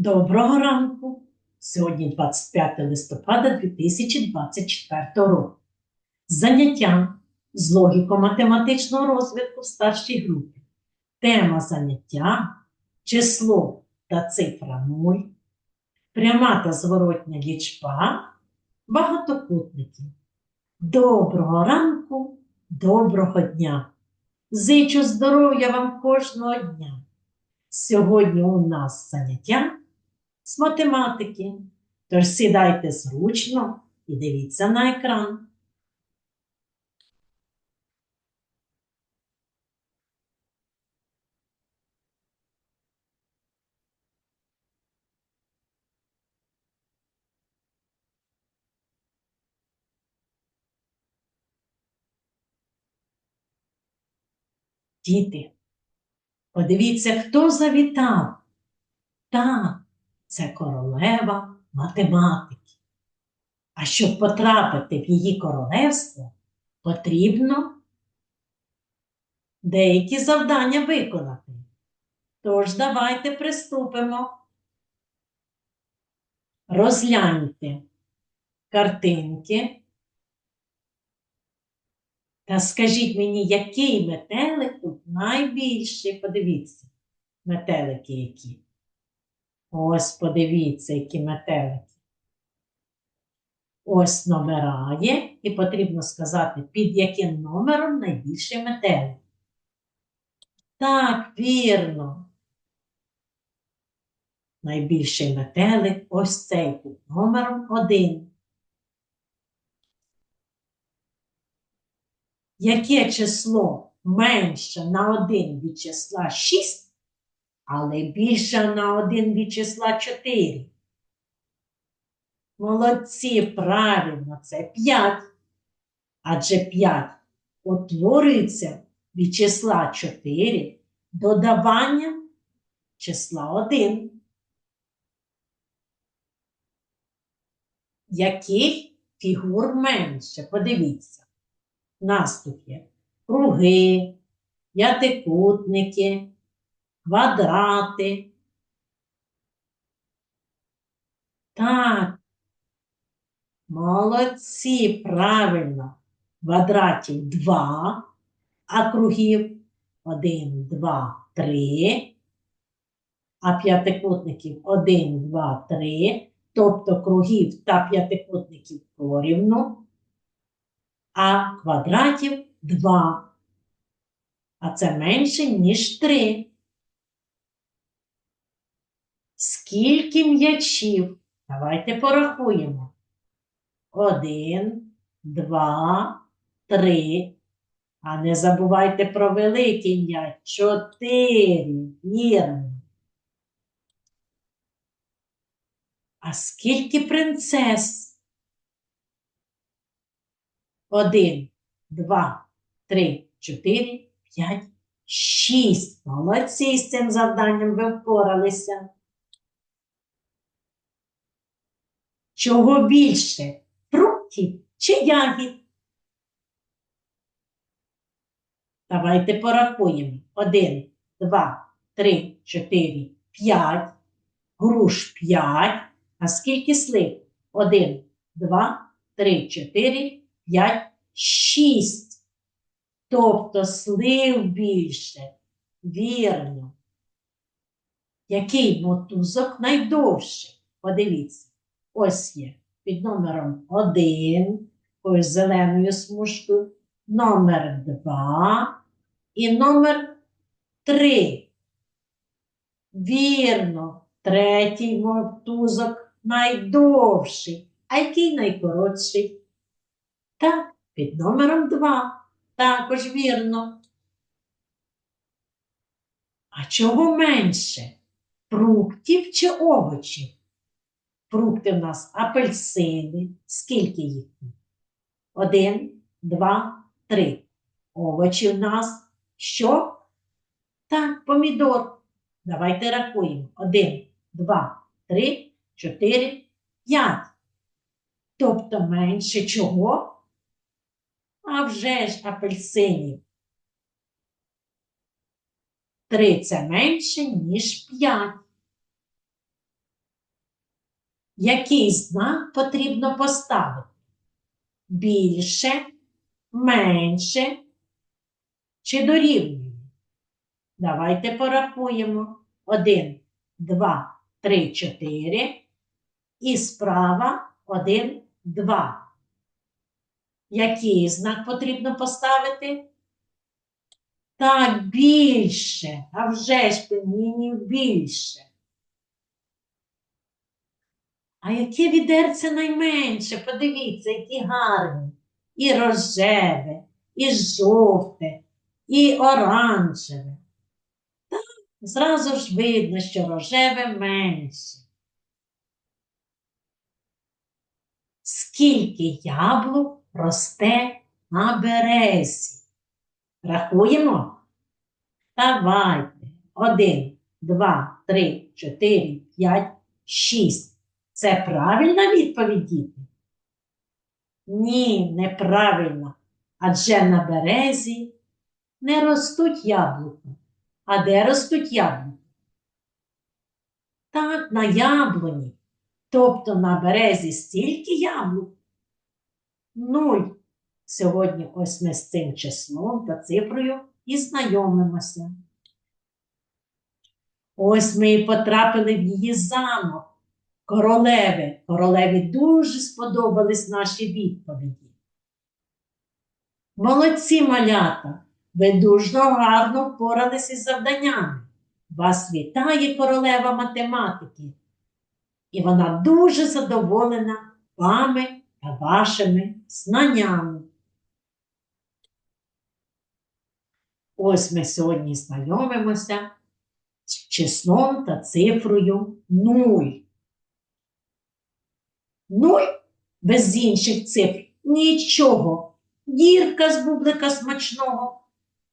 Доброго ранку! Сьогодні 25 листопада 2024 року. Заняття з логіко-математичного розвитку в старшій групі. Тема заняття число та цифра 0, пряма та зворотня лічба, багатокутники. Доброго ранку, доброго дня! Зичу здоров'я вам кожного дня! Сьогодні у нас заняття з математики. Тож сідайте зручно і дивіться на екран. Діти, подивіться, хто завітав. Так, це королева математики. А щоб потрапити в її королевство, потрібно деякі завдання виконати. Тож давайте приступимо. Розгляньте картинки. Та скажіть мені, який метелик тут найбільший? Подивіться, метелики які. Ось подивіться, які метелики. Ось номера є, і потрібно сказати, під яким номером найбільший метелик. Так, вірно. Найбільший метелик ось цей під номером один. Яке число менше на 1 від числа 6, але більше на 1 від числа 4? Молодці, правильно, це 5. Адже 5 утворюється від числа 4 додаванням числа 1. Яких фігур менше? Подивіться. У нас тут є круги, п'ятикутники, квадрати. Так, молодці, правильно. Квадратів 2, а кругів 1, 2, 3, а п'ятикутників 1, 2, 3, тобто кругів та п'ятикутників порівну а квадратів 2. А це менше, ніж 3. Скільки м'ячів? Давайте порахуємо. 1, 2, 3. А не забувайте про великий м'яч. 4. Вірно. А скільки принцес? Один, два, три, чотири, п'ять, шість. Молодці з цим завданням ви впоралися. Чого більше? Фруктів чи ягід? Давайте порахуємо. Один, два, три, чотири, п'ять. Груш п'ять. А скільки слив? Один, два, три, чотири. 5, 6. Тобто слив більше. Вірно. Який мотузок найдовший? Подивіться. Ось є під номером 1, ось зеленою смужкою, номер 2 і номер 3. Вірно, третій мотузок найдовший, а який найкоротший? Так, під номером 2. Також вірно. А чого менше? Фруктів чи овочів? Фрукти в нас апельсини. Скільки їх? Один, два, три. Овочі в нас що? Так, помідор. Давайте рахуємо. Один, два, три, чотири, п'ять. Тобто менше чого? А вже ж апельсинів. Три це менше, ніж п'ять. Який знак потрібно поставити? Більше, менше чи дорівнює? Давайте порахуємо. Один, два, три, чотири. І справа один, два. Який знак потрібно поставити? Так, більше. А вже ж пингвінів більше. А яке відерце найменше? Подивіться, які гарні. І рожеве, і жовте, і оранжеве. Так, зразу ж видно, що рожеве менше. Скільки яблук росте на березі? Рахуємо? Давайте. Один, два, три, чотири, п'ять, шість. Це правильна відповідь, діти? Ні, неправильно. Адже на березі не ростуть яблука. А де ростуть яблука? Так, на яблуні. Тобто на березі стільки яблук? Нуль. Сьогодні ось ми з цим числом та цифрою і знайомимося. Ось ми і потрапили в її замок. Королеви. Королеві дуже сподобались наші відповіді. Молодці малята! Ви дуже гарно впоралися із завданнями. Вас вітає королева математики. І вона дуже задоволена вами та вашими знаннями. Ось ми сьогодні знайомимося з числом та цифрою 0. 0 без інших цифр нічого. Дірка з бублика смачного.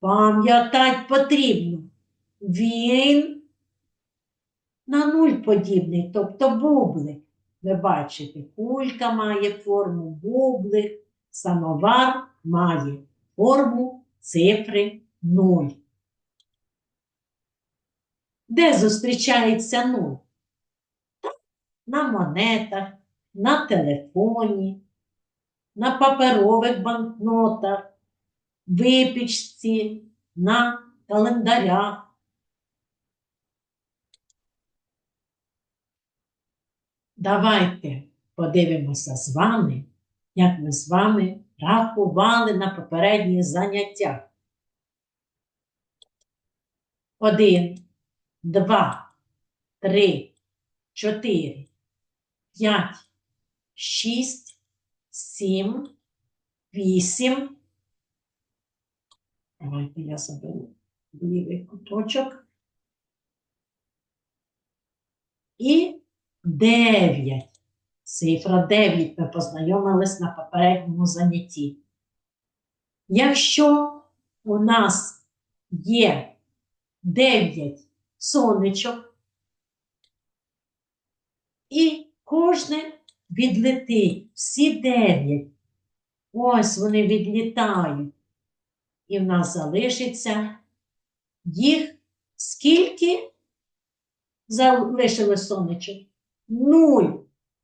Пам'ятать потрібно. Він на нуль подібний, тобто бублик. Ви бачите, кулька має форму бублик, самовар має форму цифри 0. Де зустрічається 0? На монетах, на телефоні, на паперових банкнотах, випічці, на календарях. Давайте подивимося з вами, як ми з вами рахували на попередніх заняттях. Один, два, три, чотири, п'ять, шість, сім, вісім. Давайте я заберу лівий куточок. І дев'ять. Цифра 9 ми познайомились на попередньому занятті. Якщо у нас є 9 сонечок, і кожне відлетить, всі 9. Ось вони відлітають. І в нас залишиться їх скільки залишилось сонечок? Нуль.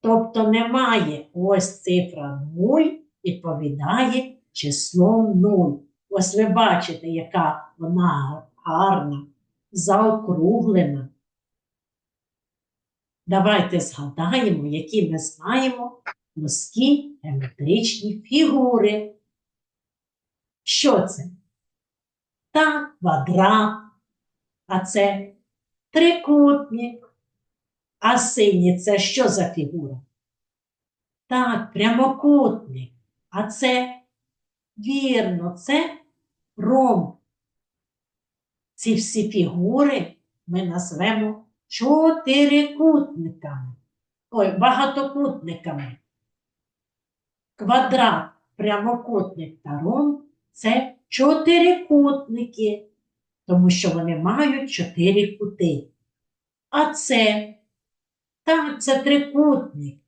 Тобто немає ось цифра 0 відповідає числом 0. Ось ви бачите, яка вона гарна, заокруглена. Давайте згадаємо, які ми знаємо плоскі геометричні фігури. Що це? Так, квадрат, а це трикутник. А синій це що за фігура? Так, прямокутник. А це вірно, це ромб. Ці всі фігури ми назвемо чотирикутниками. Ой, багатокутниками. Квадрат, прямокутник та ромб це чотирикутники, тому що вони мають чотири кути. А це так, це трикутник.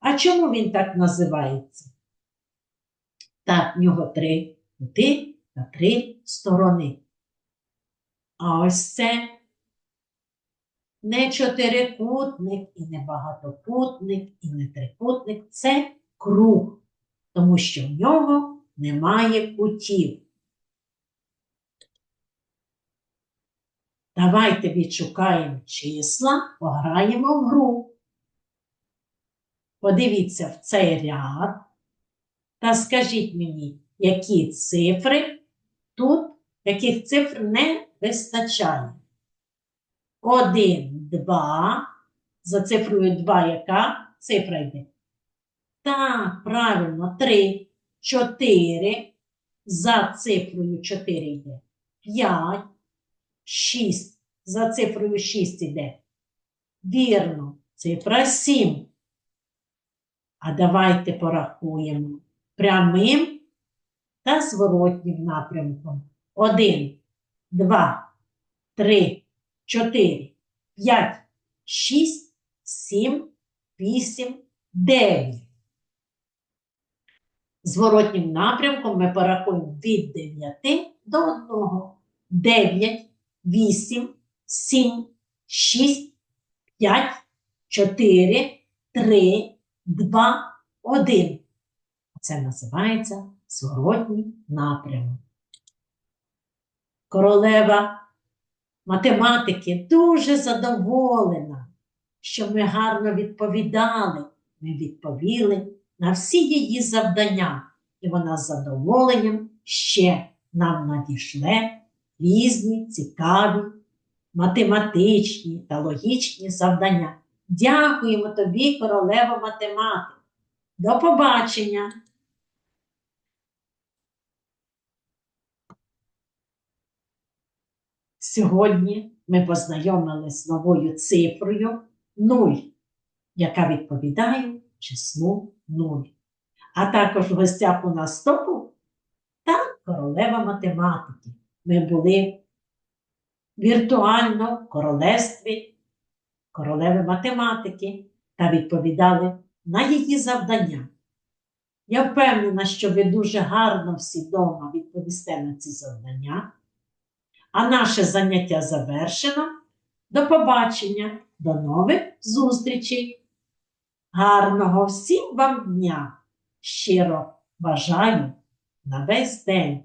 А чому він так називається? Так, в нього три кути та три сторони. А ось це не чотирикутник, і не багатокутник, і не трикутник. Це круг, тому що в нього немає кутів. Давайте відшукаємо числа, пограємо в гру. Подивіться в цей ряд та скажіть мені, які цифри тут, яких цифр не вистачає. Один, два. За цифрою 2 яка цифра йде? Так, правильно, 3, 4. За цифрою 4 йде 5, 6. За цифрою 6 йде. Вірно, цифра 7. А давайте порахуємо прямим та зворотнім напрямком. 1, 2, 3, 4, 5, 6, 7, 8, 9. Зворотнім напрямком ми порахуємо від 9 до 1. 9, 8, 7, 6, 5, 4, 3, 2, 1. Це називається зворотній напрямок. Королева математики дуже задоволена, що ми гарно відповідали. Ми відповіли на всі її завдання, і вона з задоволенням ще нам надішле різні цікаві математичні та логічні завдання. Дякуємо тобі, королева математики. До побачення! Сьогодні ми познайомилися з новою цифрою 0, яка відповідає числу 0. А також в гостях у нас та королева математики. Ми були віртуально в королевстві королеви математики та відповідали на її завдання. Я впевнена, що ви дуже гарно всі вдома відповісте на ці завдання. А наше заняття завершено. До побачення, до нових зустрічей. Гарного всім вам дня! Щиро бажаю на весь день!